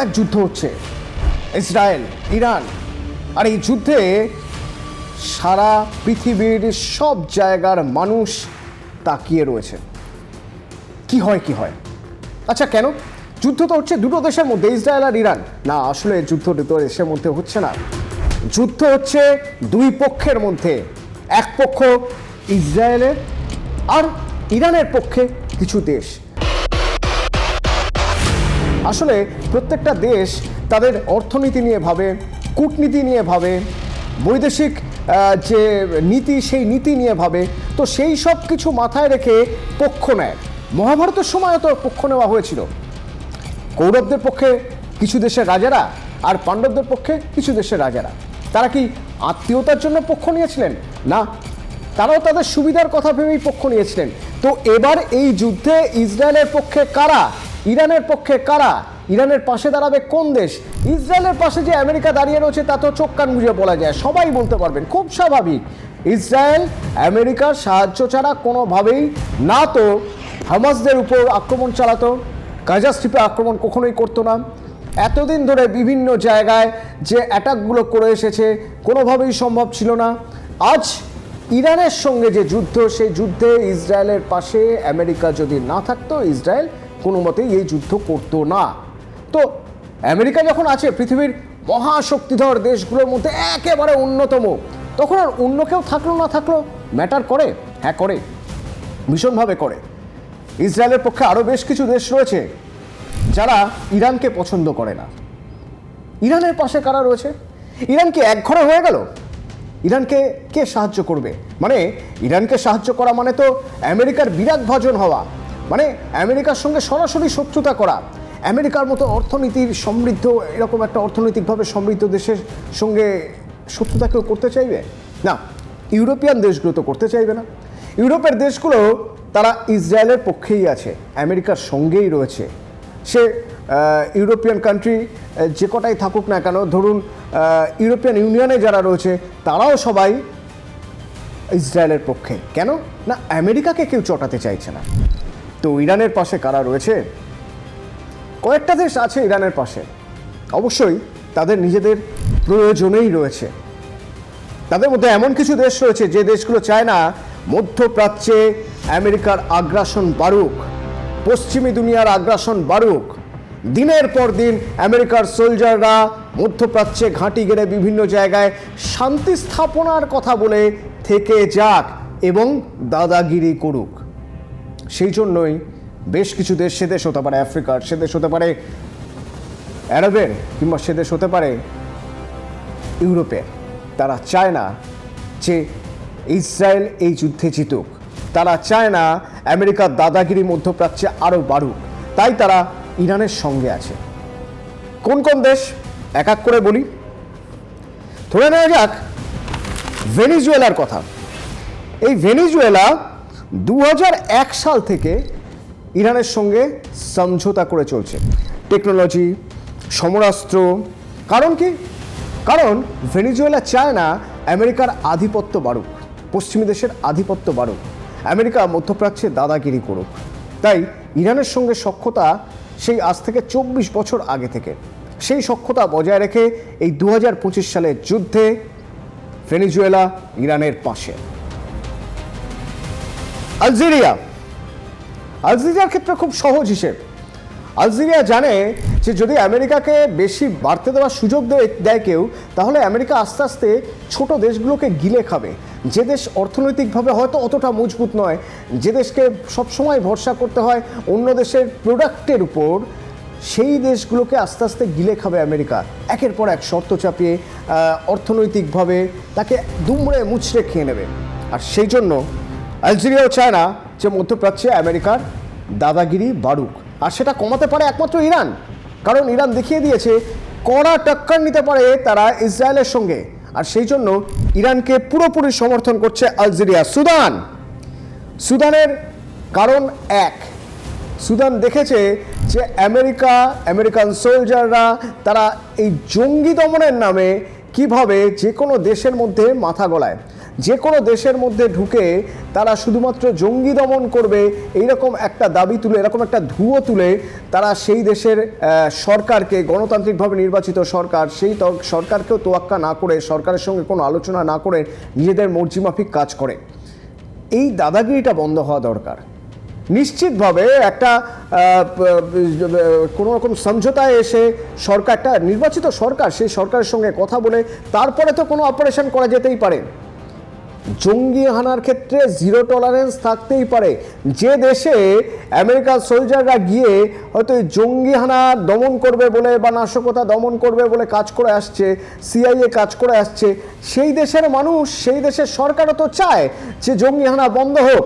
এক যুদ্ধ হচ্ছে। ইসরায়েল, ইরান, আর এই যুদ্ধে সারা পৃথিবীর সব জায়গার মানুষ তাকিয়ে রয়েছে। কি হয় কি হয়? আচ্ছা কেন? যুদ্ধ তো হচ্ছে দুটো দেশের মধ্যে, ইসরায়েল আর ইরান। না, আসলে যুদ্ধ দুটো দেশের মধ্যে হচ্ছে না। যুদ্ধ হচ্ছে দুই পক্ষের মধ্যে। এক পক্ষ ইসরায়েলের আর ইরানের পক্ষে কিছু দেশ। আসলে প্রত্যেকটা দেশ তাদের অর্থনীতি নিয়ে ভাবে, কূটনীতি নিয়ে ভাবে, বৈদেশিক যে নীতি, সেই নীতি নিয়ে ভাবে, তো সেই সব কিছু মাথায় রেখে পক্ষ নেয়। মহাভারতের সময় তো পক্ষ নেওয়া হয়েছিল। কৌরবদের পক্ষে কিছু দেশের রাজারা আর পাণ্ডবদের পক্ষে কিছু দেশের রাজারা। তারা কি আত্মীয়তার জন্য পক্ষ নিয়েছিলেন? না, তারাও তাদের সুবিধার কথা ভেবেই পক্ষ নিয়েছিলেন। তো এবার এই যুদ্ধে ইসরায়েলের পক্ষে কারা ইরানের পক্ষে কারা? ইরানের পাশে দাঁড়াবে কোন দেশ? ইসরায়েলের পাশে যে আমেরিকা দাঁড়িয়ে রয়েছে, তা তো চোখ কান বুঝে বলা যায়। সবাই বলতে পারবেন, খুব স্বাভাবিক। ইসরায়েল আমেরিকার সাহায্য ছাড়া কোনোভাবেই না তো হামাসদের উপর আক্রমণ চালাতো। গাজা স্ট্রিপে আক্রমণ কখনোই করতো না। এতদিন ধরে বিভিন্ন জায়গায় যে অ্যাটাকগুলো করে এসেছে, কোনোভাবেই সম্ভব ছিল না। আজ ইরানের সঙ্গে যে যুদ্ধ, সেই যুদ্ধে ইসরায়েলের পাশে আমেরিকা যদি না থাকতো, ইসরায়েল কোনো মতেই এই যুদ্ধ করতো না। তো আমেরিকা যখন আছে, পৃথিবীর মহাশক্তিধর দেশগুলোর মধ্যে একেবারে অন্যতম, তখন আর অন্য কেউ থাকল না থাকল? ম্যাটার করে? হ্যাঁ করে। ভীষণভাবে করে। ইসরায়েলের পক্ষে আরও বেশ কিছু দেশ রয়েছে, যারা ইরানকে পছন্দ করে না। ইরানের পাশে কারা রয়েছে? ইরান কি একঘরে হয়ে গেল? ইরানকে কে সাহায্য করবে? মানে ইরানকে সাহায্য করা মানে তো আমেরিকার বিরাট ভজন হওয়া। মানে আমেরিকার সঙ্গে সরাসরি শত্রুতা করা। আমেরিকার মতো অর্থনীতির সমৃদ্ধ, এরকম একটা অর্থনৈতিকভাবে সমৃদ্ধ দেশের সঙ্গে শত্রুতা কেউ করতে চাইবে? না, ইউরোপিয়ান দেশগুলো তো করতে চাইবে না। ইউরোপের দেশগুলো, তারা ইসরায়েলের পক্ষেই আছে, আমেরিকার সঙ্গেই রয়েছে। সে ইউরোপিয়ান কান্ট্রি যে কটাই থাকুক না কেন, ধরুন ইউরোপিয়ান ইউনিয়নে যারা রয়েছে, তারাও সবাই ইসরায়েলের পক্ষে। কেন? না, আমেরিকাকে কেউ চটাতে চাইছে না। তো ইরানের পাশে কারা রয়েছে? কয়েকটা দেশ আছে ইরানের পাশে। অবশ্যই তাদের নিজেদের প্রয়োজনেই রয়েছে। তাদের মধ্যে এমন কিছু দেশ রয়েছে যে দেশগুলো চায় না মধ্যপ্রাচ্যে আমেরিকার আগ্রাসন বাড়ুক, পশ্চিমী দুনিয়ার আগ্রাসন বাড়ুক। দিনের পর দিন আমেরিকার সোলজাররা মধ্যপ্রাচ্যে ঘাঁটি গেড়ে বিভিন্ন জায়গায় শান্তি স্থাপনার কথা বলে থেকে যাক এবং দাদাগিরি করুক। সেই জন্যই বেশ কিছু দেশ, সে দেশ হতে পারে আফ্রিকার, সে দেশ হতে পারে অ্যারবের কিংবা সে দেশ হতে পারে ইউরোপের। তারা চায় না যে ইসরায়েল এই যুদ্ধে জিতুক। তারা চায় না আমেরিকার দাদাগিরি মধ্যপ্রাচ্যে আরও বাড়ুক। তাই তারা ইরানের সঙ্গে আছে। কোন কোন দেশ? এক এক করে বলি। ধরে নেওয়া যাক, ভেনিজুয়েলার কথা। এই ভেনিজুয়েলা দু হাজার এক সাল থেকে ইরানের সঙ্গে সমঝোতা করে চলছে। টেকনোলজি, সমরাস্ত্র, কারণ কি? কারণ ভেনিজুয়েলা চায় না আমেরিকার আধিপত্য বাড়ুক, পশ্চিমী দেশের আধিপত্য বাড়ুক, আমেরিকা মধ্যপ্রাচ্যে দাদাগিরি করুক। তাই ইরানের সঙ্গে সক্ষতা সেই আজ থেকে চব্বিশ বছর আগে থেকে। সেই সক্ষতা বজায় রেখে এই দু হাজার পঁচিশ সালের যুদ্ধে ভেনিজুয়েলা ইরানের পাশে। আলজেরিয়া। আলজেরিয়ার ক্ষেত্রে খুব সহজ হিসেব। আলজেরিয়া জানে যে যদি আমেরিকাকে বেশি বাড়তে দেওয়ার সুযোগ দেয় কেউ, তাহলে আমেরিকা আস্তে আস্তে ছোট দেশগুলোকে গিলে খাবে। যে দেশ অর্থনৈতিকভাবে হয়তো অতটা মজবুত নয়, যে দেশকে সবসময় ভরসা করতে হয় অন্য দেশের প্রোডাক্টের উপর, সেই দেশগুলোকে আস্তে আস্তে গিলে খাবে আমেরিকা। একের পর এক শর্ত চাপিয়ে অর্থনৈতিকভাবে তাকে দুমড়ে মুচড়ে খেয়ে নেবে। আর সেই জন্য আলজেরিয়াও চায় না যে মধ্যপ্রাচ্যে আমেরিকার দাদাগিরি বাড়ুক। আর সেটা কমাতে পারে একমাত্র ইরান। কারণ ইরান দেখিয়ে দিয়েছে, কড়া টক্কর নিতে পারে তারা ইসরায়েলের সঙ্গে। আর সেই জন্য ইরানকে পুরোপুরি সমর্থন করছে আলজেরিয়া। সুদান! সুদানের কারণ এক। সুদান দেখেছে যে আমেরিকা, আমেরিকান সোলজাররা, তারা এই জঙ্গি দমনের নামে কীভাবে যে কোনো দেশের মধ্যে মাথা গলায়। যে কোনো দেশের মধ্যে ঢুকে তারা শুধুমাত্র জঙ্গি দমন করবে, এইরকম একটা দাবি তুলে, এরকম একটা ধুয়ো তুলে তারা সেই দেশের সরকারকে, গণতান্ত্রিকভাবে নির্বাচিত সরকার, সেই সরকারকেও তোয়াক্কা না করে, সরকারের সঙ্গে কোনো আলোচনা না করে নিজেদের মর্জিমাফিক কাজ করে। এই দাদাগিরিটা বন্ধ হওয়া দরকার। নিশ্চিতভাবে একটা কোনো রকম সমঝোতায় এসে সরকার, একটা নির্বাচিত সরকার, সেই সরকারের সঙ্গে কথা বলে তারপরে তো কোনো অপারেশন করা যেতেই পারে। জঙ্গি হানার ক্ষেত্রে জিরো টলারেন্স থাকতেই পারে। যে দেশে আমেরিকার সোলজাররা গিয়ে হয়তো জঙ্গি হানা দমন করবে বলে বা নাশকতা দমন করবে বলে কাজ করে আসছে সিআইএ কাজ করে আসছে, সেই দেশের মানুষ, সেই দেশের সরকারও তো চায় যে জঙ্গি হানা বন্ধ হোক।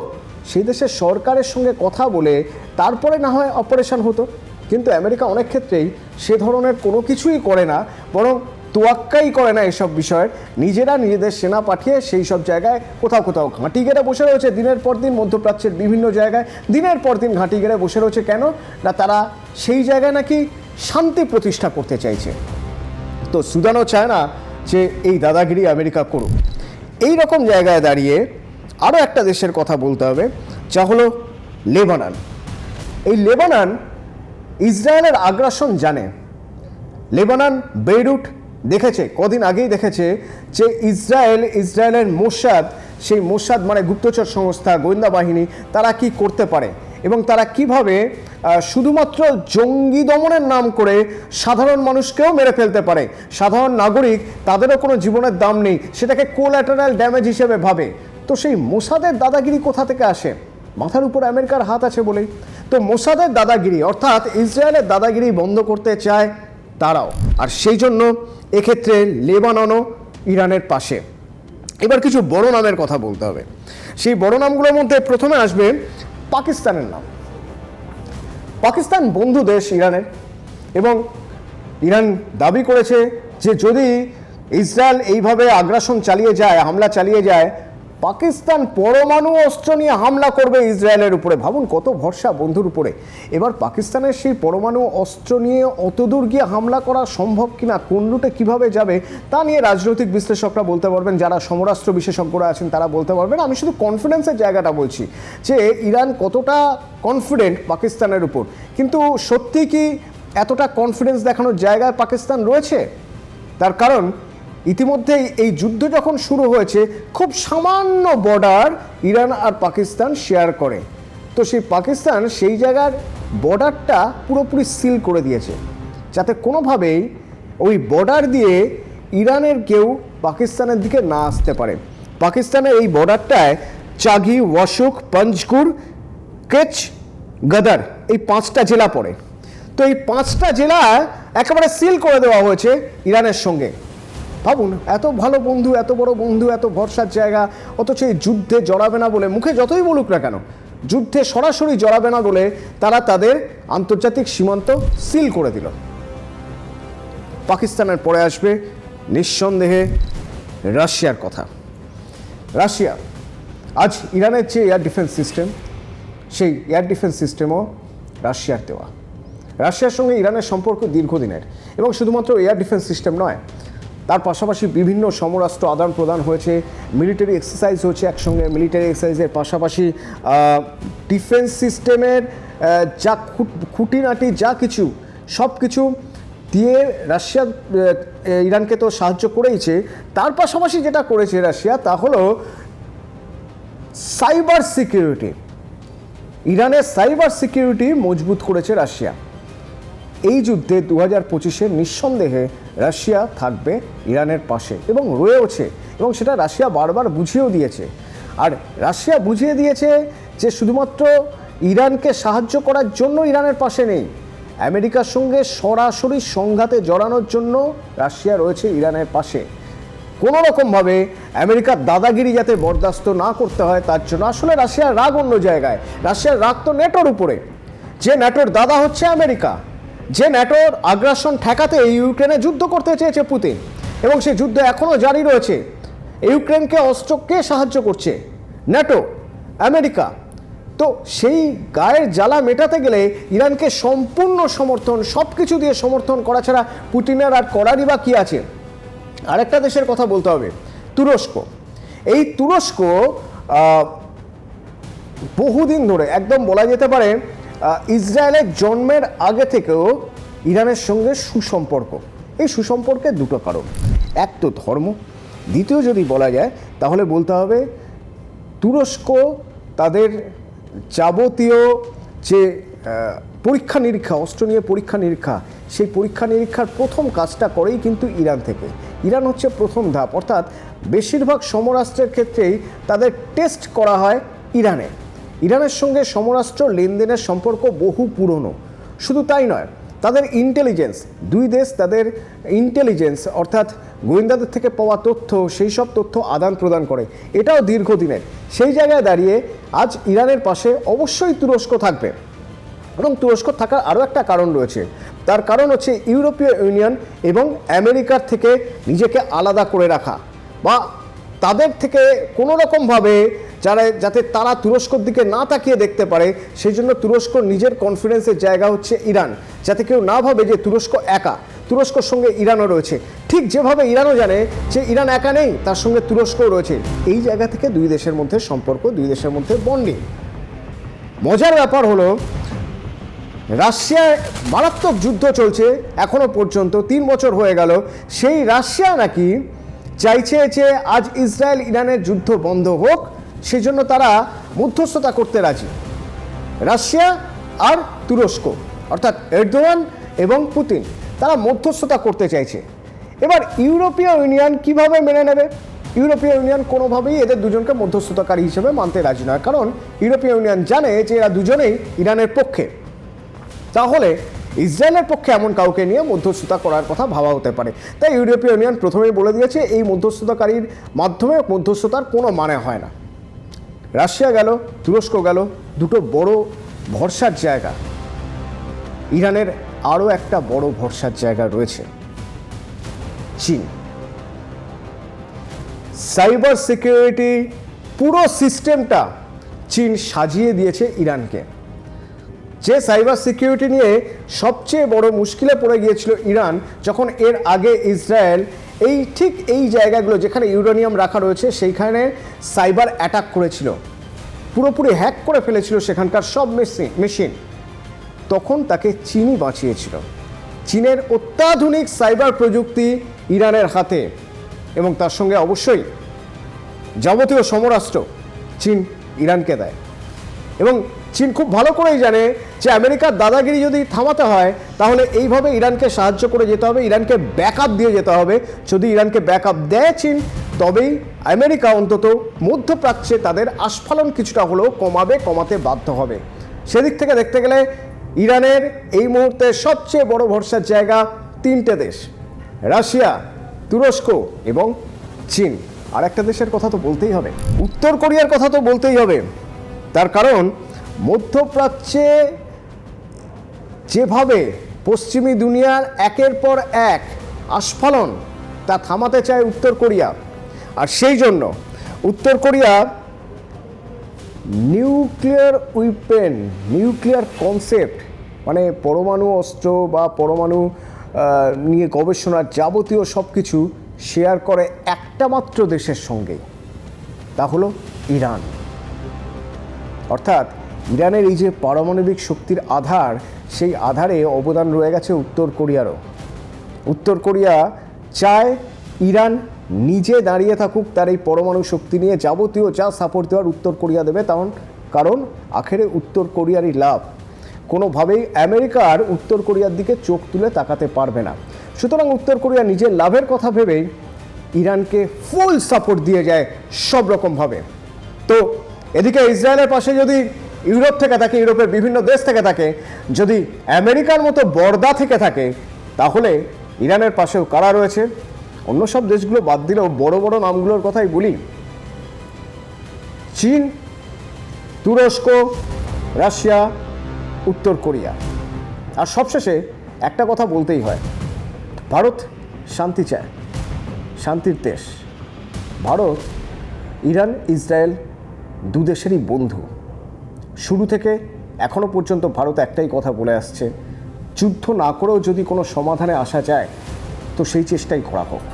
সেই দেশের সরকারের সঙ্গে কথা বলে তারপরে না হয় অপারেশন হতো। কিন্তু আমেরিকা অনেক ক্ষেত্রেই সে ধরনের কোনো কিছুই করে না। বরং তোয়াক্কাই করে না এসব বিষয়ের। নিজেরা নিজেদের সেনা পাঠিয়ে সেই সব জায়গায় কোথাও কোথাও ঘাঁটি গেড়ে বসে রয়েছে। দিনের পর দিন মধ্যপ্রাচ্যের বিভিন্ন জায়গায় দিনের পর দিন ঘাঁটি গেড়ে বসে রয়েছে। কেন? না, তারা সেই জায়গায় নাকি শান্তি প্রতিষ্ঠা করতে চাইছে। তো সুদানও চায় না যে এই দাদাগিরি আমেরিকা করুক। এই রকম জায়গায় দাঁড়িয়ে আরও একটা দেশের কথা বলতে হবে, যা হলো লেবানান। এই লেবানান ইসরায়েলের আগ্রাসন জানে। লেবানান, বেইরুট দেখেছে, কদিন আগেই দেখেছে যে ইসরায়েল, ইসরায়েলের মোসাদ, সেই মোসাদ মানে গুপ্তচর সংস্থা, গোয়েন্দা বাহিনী, তারা কি করতে পারে এবং তারা কীভাবে শুধুমাত্র জঙ্গি দমনের নাম করে সাধারণ মানুষকেও মেরে ফেলতে পারে? সাধারণ নাগরিক, তাদেরও কোনো জীবনের দাম নেই। সেটাকে কোল্যাটারাল ড্যামেজ হিসেবে ভাবে। তো সেই মোসাদের দাদাগিরি কোথা থেকে আসে? মাথার উপর আমেরিকার হাত আছে বলেই। তো মোসাদের দাদাগিরি, অর্থাৎ ইসরায়েলের দাদাগিরি বন্ধ করতে চায় তারাও। আর সেই জন্য এক্ষেত্রে লেবাননও ইরানের পাশে। এবার কিছু বড় নামের কথা বলতে হবে। সেই বড় নামগুলোর মধ্যে প্রথমে আসবে পাকিস্তানের নাম। পাকিস্তান বন্ধু দেশ ইরানের এবং ইরান দাবি করেছে যে যদি ইসরায়েল এইভাবে আগ্রাসন চালিয়ে যায়, হামলা চালিয়ে যায় পাকিস্তান পরমাণু অস্ত্র নিয়ে হামলা করবে ইসরায়েলের উপরে। ভাবুন কত ভরসা বন্ধুর উপরে। এবার পাকিস্তানের সেই পরমাণু অস্ত্র নিয়ে অতদূর গিয়ে হামলা করা সম্ভব কিনা, কোন রুটে কীভাবে যাবে, তা নিয়ে রাজনৈতিক বিশ্লেষকরা বলতে পারবেন, যারা সমরাস্ত্র বিশেষজ্ঞরা আছেন তারা বলতে পারবেন। আমি শুধু কনফিডেন্সের জায়গাটা বলছি যে ইরান কতটা কনফিডেন্ট পাকিস্তানের উপর। কিন্তু সত্যি কি এতটা কনফিডেন্স দেখানোর জায়গায় পাকিস্তান রয়েছে? তার কারণ ইতিমধ্যেই এই যুদ্ধ যখন শুরু হয়েছে, খুব সামান্য বর্ডার ইরান আর পাকিস্তান শেয়ার করে। তো সেই পাকিস্তান সেই জায়গার বর্ডারটা পুরোপুরি সিল করে দিয়েছে। যাতে কোনোভাবেই ওই বর্ডার দিয়ে ইরানের কেউ পাকিস্তানের দিকে না আসতে পারে। পাকিস্তানের এই বর্ডারটায় চাগি ওয়াশুক পঞ্চকুর কেচ, গদার এই পাঁচটা জেলা পড়ে। তো এই পাঁচটা জেলা একেবারে সিল করে দেওয়া হয়েছে ইরানের সঙ্গে। ভাবুন, এত ভালো বন্ধু, এত বড় বন্ধু, এত ভরসার জায়গা, অথচ এই যুদ্ধে জড়াবে না বলে মুখে যতই বলুক না কেন, যুদ্ধে সরাসরি জড়াবে না বলে তারা তাদের আন্তর্জাতিক সীমান্ত সিল করে দিল। পাকিস্তানের পরে আসবে নিঃসন্দেহে রাশিয়ার কথা। রাশিয়া, আজ ইরানের যে এয়ার ডিফেন্স সিস্টেম সেই এয়ার ডিফেন্স সিস্টেমও রাশিয়ার দেওয়া। রাশিয়ার সঙ্গে ইরানের সম্পর্ক দীর্ঘদিনের এবং শুধুমাত্র এয়ার ডিফেন্স সিস্টেম নয় তার পাশাপাশি বিভিন্ন সমরাস্ত্র আদান প্রদান হয়েছে মিলিটারি এক্সারসাইজ হয়েছে একসঙ্গে মিলিটারি এক্সারসাইজের পাশাপাশি ডিফেন্স সিস্টেমের যা খুট- খুঁটিনাটি যা কিছু সব কিছু দিয়ে রাশিয়া ইরানকে তো সাহায্য করেইছে। তার পাশাপাশি যেটা করেছে রাশিয়া তা হলো সাইবার সিকিউরিটি ইরানের সাইবার সিকিউরিটি মজবুত করেছে রাশিয়া। এই যুদ্ধে দু হাজার পঁচিশে নিঃসন্দেহে রাশিয়া থাকবে ইরানের পাশে এবং রয়েওছে এবং সেটা রাশিয়া বারবার বুঝিয়েও দিয়েছে। আর রাশিয়া বুঝিয়ে দিয়েছে যে শুধুমাত্র ইরানকে সাহায্য করার জন্য ইরানের পাশে নেই, আমেরিকার সঙ্গে সরাসরি সংঘাতে জড়ানোর জন্য রাশিয়া রয়েছে ইরানের পাশে। কোনো রকমভাবে আমেরিকার দাদাগিরি যাতে বরদাস্ত না করতে হয় তার জন্য আসলে রাশিয়ার রাগ অন্য জায়গায়। রাশিয়ার রাগ তো নেটোর উপরে। যে ন্যাটোর দাদা হচ্ছে আমেরিকা। যে ন্যাটোর আগ্রাসন ঠেকাতে ইউক্রেনে যুদ্ধ করতে চেয়েছে পুতিন, এবং সেই যুদ্ধ এখনও জারি রয়েছে। ইউক্রেনকে অস্ত্রকে সাহায্য করছে ন্যাটো আমেরিকা। তো সেই গায়ের জ্বালা মেটাতে গেলে ইরানকে সম্পূর্ণ সমর্থন সব কিছু দিয়ে সমর্থন করা ছাড়া পুতিনের আর করারই বা কী আছে? আরেকটা দেশের কথা বলতে হবে, তুরস্ক। এই তুরস্ক বহুদিন ধরে, একদম বলা যেতে পারে ইসরায়েলের জন্মের আগে থেকেও ইরানের সঙ্গে সুসম্পর্ক। এই সুসম্পর্কের দুটো কারণ। এক তো ধর্ম। দ্বিতীয় যদি বলা যায়, তাহলে বলতে হবে তুরস্ক তাদের যাবতীয় যে পরীক্ষা নিরীক্ষা, অস্ত্র নিয়ে পরীক্ষা নিরীক্ষা, সেই পরীক্ষা নিরীক্ষার প্রথম কাজটা করেই কিন্তু ইরান থেকে। ইরান হচ্ছে প্রথম ধাপ। অর্থাৎ বেশিরভাগ সমরাস্ত্রের ক্ষেত্রেই তাদের টেস্ট করা হয় ইরানে। ইরানের সঙ্গে সমরাষ্ট্র লেনদেনের সম্পর্ক বহু পুরনো। শুধু তাই নয়, তাদের ইন্টেলিজেন্স দুই দেশ তাদের ইন্টেলিজেন্স অর্থাৎ গোয়েন্দাদের থেকে পাওয়া তথ্য, সেই সব তথ্য আদান প্রদান করে। এটাও দীর্ঘদিনের। সেই জায়গায় দাঁড়িয়ে আজ ইরানের পাশে অবশ্যই তুরস্ক থাকবে। এবং তুরস্ক থাকার আরও একটা কারণ রয়েছে। তার কারণ হচ্ছে ইউরোপীয় ইউনিয়ন এবং আমেরিকার থেকে নিজেকে আলাদা করে রাখা। বা তাদের থেকে কোনো রকমভাবে যারা যাতে তারা তুরস্কর দিকে না তাকিয়ে দেখতে পারে সেই জন্য তুরস্ক নিজের কনফিডেন্সের জায়গা হচ্ছে ইরান। যাতে কেউ না ভাবে যে তুরস্ক একা, তুরস্কর সঙ্গে ইরানও রয়েছে। ঠিক যেভাবে ইরানও জানে যে ইরান একা নেই, তার সঙ্গে তুরস্কও রয়েছে। এই জায়গা থেকে দুই দেশের মধ্যে সম্পর্ক, দুই দেশের মধ্যে বন্ডিং মজার ব্যাপার হলো রাশিয়ায় মারাত্মক যুদ্ধ চলছে, এখনও পর্যন্ত তিন বছর হয়ে গেল। সেই রাশিয়া নাকি চাইছে যে আজ ইসরায়েল ইরানের যুদ্ধ বন্ধ হোক সেজন্য তারা মধ্যস্থতা করতে রাজি। রাশিয়া আর তুরস্ক, অর্থাৎ এরদোয়ান এবং পুতিন, তারা মধ্যস্থতা করতে চাইছে। এবার ইউরোপীয় ইউনিয়ন কীভাবে মেনে নেবে? ইউরোপীয় ইউনিয়ন কোনোভাবেই এদের দুজনকে মধ্যস্থতাকারী হিসেবে মানতে রাজি নয়, কারণ ইউরোপীয় ইউনিয়ন জানে যে এরা দুজনেই ইরানের পক্ষে। তাহলে ইসরায়েলের পক্ষে এমন কাউকে নিয়ে মধ্যস্থতা করার কথা ভাবা হতে পারে। তাই ইউরোপীয় ইউনিয়ন প্রথমেই বলে দিয়েছে, এই মধ্যস্থতাকারীর মাধ্যমে মধ্যস্থতার কোনো মানে হয় না। রাশিয়া গেল, তুরস্ক গেল, দুটো বড় ভরসার জায়গা। ইরানের আরও একটা বড় ভরসার জায়গা রয়েছে, চীন। সাইবার সিকিউরিটি পুরো সিস্টেমটা চীন সাজিয়ে দিয়েছে ইরানকে। যে সাইবার সিকিউরিটি নিয়ে সবচেয়ে বড় মুশকিলে পড়ে গিয়েছিল ইরান, যখন এর আগে ইসরায়েল এই ঠিক এই জায়গাগুলো যেখানে ইউরেনিয়াম রাখা রয়েছে, সেইখানে সাইবার অ্যাটাক করেছিল। পুরোপুরি হ্যাক করে ফেলেছিল সেখানকার সব মেশিন মেশিন। তখন তাকে চীনই বাঁচিয়েছিল। চীনের অত্যাধুনিক সাইবার প্রযুক্তি ইরানের হাতে এবং তার সঙ্গে অবশ্যই যাবতীয় সমরাষ্ট্র চীন ইরানকে দেয়। এবং চীন খুব ভালো করেই জানে যে আমেরিকার দাদাগিরি যদি থামাতে হয়, তাহলে এইভাবে ইরানকে সাহায্য করে যেতে হবে, ইরানকে ব্যাকআপ দিয়ে যেতে হবে। যদি ইরানকে ব্যাকআপ দেয় চীন, তবেই আমেরিকা অন্তত মধ্যপ্রাচ্যে তাদের আস্ফালন কিছুটা হলেও কমাবে, কমাতে বাধ্য হবে। সেদিক থেকে দেখতে গেলে ইরানের এই মুহূর্তে সবচেয়ে বড় ভরসার জায়গা তিনটে দেশ, রাশিয়া, তুরস্ক এবং চীন। আর একটা দেশের কথা তো বলতেই হবে। উত্তর কোরিয়ার কথা তো বলতেই হবে। তার কারণ মধ্যপ্রাচ্যে যেভাবে পশ্চিমী দুনিয়ার একের পর এক আস্ফালন তা থামাতে চায় উত্তর কোরিয়া, আর সেই জন্য উত্তর Korea nuclear weapon, nuclear concept মানে পরমাণু অস্ত্র বা পরমাণু নিয়ে গবেষণার যাবতীয় সব কিছু শেয়ার করে একটা মাত্র দেশের সঙ্গেই, তা হলো ইরান। অর্থাৎ ইরানের এই যে পারমাণবিক শক্তির আধার, সেই আধারে অবদান রয়ে গেছে উত্তর কোরিয়ারও। উত্তর কোরিয়া চায় ইরান নিজে দাঁড়িয়ে থাকুক, তার এই পরমাণু শক্তি নিয়ে যাবতীয় যা সাপোর্ট দেওয়ার উত্তর কোরিয়া দেবে, তেমন কারণ আখেরে উত্তর কোরিয়ারই লাভ। কোনোভাবেই আমেরিকার উত্তর কোরিয়ার দিকে চোখ তুলে তাকাতে পারবে না। সুতরাং উত্তর কোরিয়া নিজের লাভের কথা ভেবেই ইরানকে ফুল সাপোর্ট দিয়ে যায় সব রকমভাবে তো এদিকে ইসরায়েলের পাশে যদি ইউরোপ থেকে থাকে, ইউরোপের বিভিন্ন দেশ থেকে থাকে, যদি আমেরিকার মতো বর্দা থেকে থাকে, তাহলে ইরানের পাশেও কারা রয়েছে? অন্য সব দেশগুলো বাদ দিলেও বড় বড় নামগুলোর কথাই বলি। চীন, তুরস্ক, রাশিয়া, উত্তর কোরিয়া। আর সবশেষে একটা কথা বলতেই হয়, ভারত শান্তি চায়, শান্তির দেশ। ভারত, ইরান, ইসরায়েল দু দেশেরই বন্ধু। শুরু থেকে এখনও পর্যন্ত ভারত একটাই কথা বলে আসছে, যুদ্ধ না করেও যদি কোনো সমাধানে আসা যায়, তো সেই চেষ্টাই করা হোক।